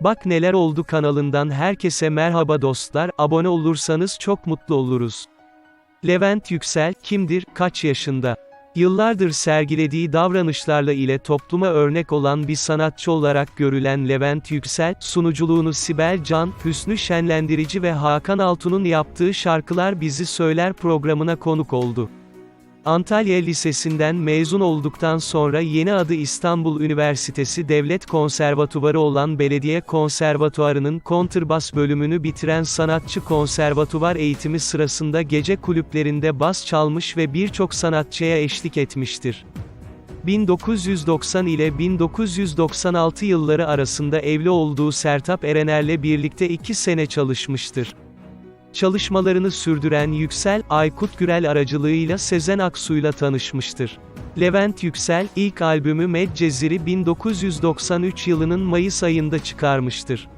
Bak Neler Oldu kanalından herkese merhaba dostlar, abone olursanız çok mutlu oluruz. Levent Yüksel, kimdir, kaç yaşında? Yıllardır sergilediği davranışlarla ile topluma örnek olan bir sanatçı olarak görülen Levent Yüksel, sunuculuğunu Sibel Can, Hüsnü Şenlendirici ve Hakan Altun'un yaptığı Şarkılar Bizi Söyler programına konuk oldu. Antalya Lisesi'nden mezun olduktan sonra yeni adı İstanbul Üniversitesi Devlet Konservatuvarı olan Belediye Konservatuvarı'nın kontrbas bölümünü bitiren sanatçı konservatuvar eğitimi sırasında gece kulüplerinde bas çalmış ve birçok sanatçıya eşlik etmiştir. 1990 ile 1996 yılları arasında evli olduğu Sertap Erener'le birlikte 2 sene çalışmıştır. Çalışmalarını sürdüren Yüksel, Aykut Gürel aracılığıyla Sezen Aksu'yla tanışmıştır. Levent Yüksel, ilk albümü Medcezir'i 1993 yılının Mayıs ayında çıkarmıştır.